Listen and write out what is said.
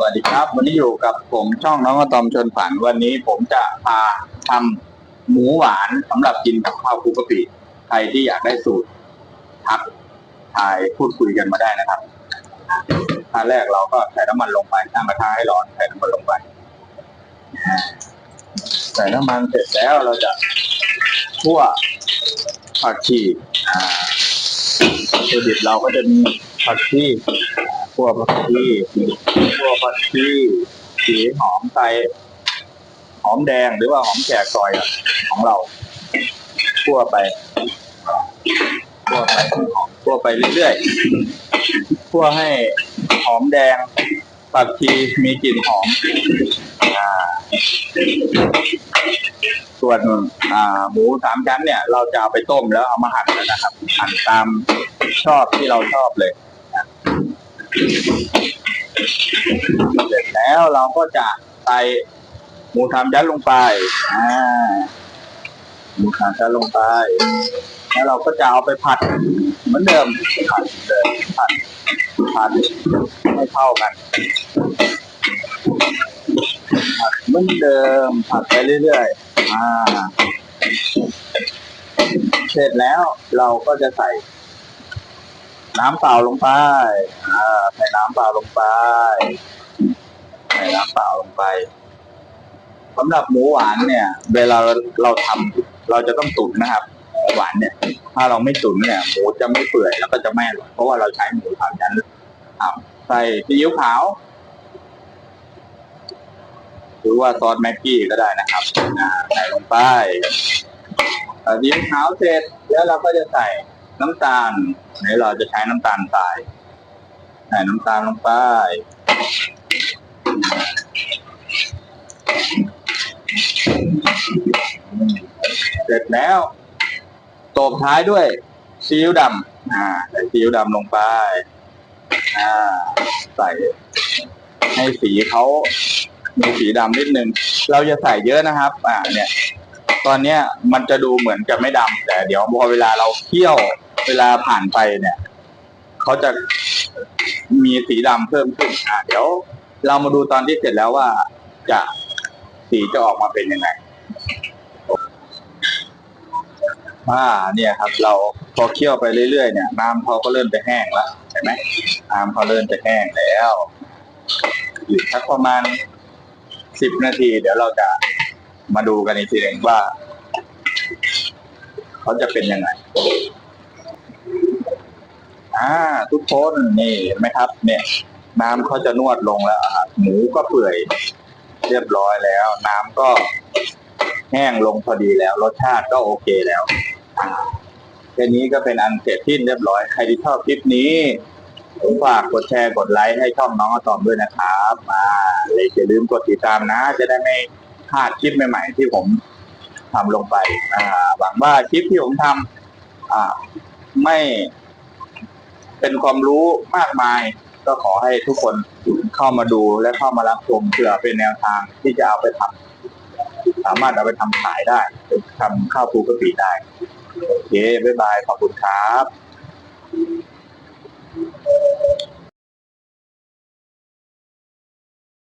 สวัสดีครับ วันนี้อยู่กับผมช่องน้องอะตอมชวนฝันวันนี้ผมจะพาทำหมูหวานสำหรับกินกับข้าวคลุกกะปิใครที่อยากได้สูตรทักทายพูดคุยกันมาได้นะครับขั้นแรกเราก็ใส่น้ำมันลงไปตั้งกระทะให้ร้อนใส่น้ำมันลงไปใส่น้ำมันเสร็จแล้วเราจะคั่วผักชีอ่าวัตถุดิบเราก็จะมีผักชี คั่วผักชีคั่วผักชีสีหอมไทยหอมแดงหรือว่าหอมแขกซอยของเราคั่วไปคั่วไปหอมคั่วไปเรื่อยๆคั่วให้หอมแดงผักชีมีกลิ่นหอมอ่าส่วนอ่าหมูสามชั้นเนี่ย เราจะเอาไปต้มแล้วเอามาหั่นแล้วนะครับหั่นตามชอบที่เราชอบเลย เสร็จแล้วเราก็จะใส่หมูสามชั้นลงไปอ่าหมูสามชั้นลงไป แล้วเราก็จะเอาไปผัดเหมือนเดิมผัดเลยผัดผัดให้เข้ากันผัดเหมือนเดิมผัดไปเรื่อยๆอ่าเสร็จแล้วเราก็จะใส่ น้ำเปล่าลงไปอ่าใส่น้ำเปล่าลงไป ใส่น้ำเปล่าลงไปสำหรับหมูหวานเนี่ย เวลาเราทำเราจะต้องตุ๋นนะครับหมูหวานเนี่ย ถ้าเราไม่ตุ๋นเนี่ยหมูจะไม่เปื่อยแล้วก็จะไม่อร่อยเพราะว่าเราใช้หมูสามชั้นใส่ซีอิ๊วขาวหรือว่าซอสแม็กกี้ก็ได้นะครับใส่ลงไปเอ่อซีอิ๊วขาวเสร็จแล้วเราก็จะใส่ น้ำตาลเดี๋ยวเราจะใช้น้ำตาลทรายใส่น้ำตาลลงไปเสร็จแล้วตบท้ายด้วยซีอิ๊วดำอ่าใส่ซีอิ๊วดำลงไปอ่าใส่ให้สีเขามีสีดำนิดนึง เราจะใส่เยอะนะครับ อ่าเนี่ย ตอนเนี้ยมันจะดูเหมือนจะไม่ดำแต่เดี๋ยวพอเวลาเราเคี่ยว เวลาผ่านไปเนี่ยเขาจะมีสีดำเพิ่มขึ้นอ่าเดี๋ยว เรามาดูตอนที่เสร็จแล้วว่าจะสีจะออกมาเป็นยังไงอ่าเนี่ยครับ เราพอเคี่ยวไปเรื่อยๆเนี่ยน้ำเขาก็เริ่มจะแห้งแล้วเห็นไหมน้ำเขาเริ่มจะแห้งแล้วอีกสักประมาณสิบนาที เดี๋ยวเราจะมาดูกันอีกทีหนึ่งว่า เขาจะเป็นยังไง อ่า ทุกคนนี่เห็นไหมครับ เนี่ย น้ำเขาจะนวดลงแล้วหมูก็เปื่อยเรียบร้อยแล้ว น้ำก็แห้งลงพอดีแล้ว รสชาติก็โอเคแล้วอ่าแค่นี้ก็เป็นอันเสร็จสิ้นเรียบร้อย ใครที่ชอบคลิปนี้ผมฝากกดแชร์กดไลค์ให้ช่องน้องอะตอมด้วยนะครับมาเลยอย่าลืมกดติดตามนะ จะได้ไม่พลาดคลิปใหม่ ๆ ที่ผมทำลงไป อ่าหวังว่าคลิปที่ผมทำอ่า ไม่ เป็นความรู้มากมาย ก็ขอให้ทุกคนเข้ามาดูและเข้ามารับชมเผื่อเป็นแนวทางที่จะเอาไปทำสามารถเอาไปทำขายได้ทำข้าวปูกะปิได้โอเคบ๊ายบายขอบคุณครับ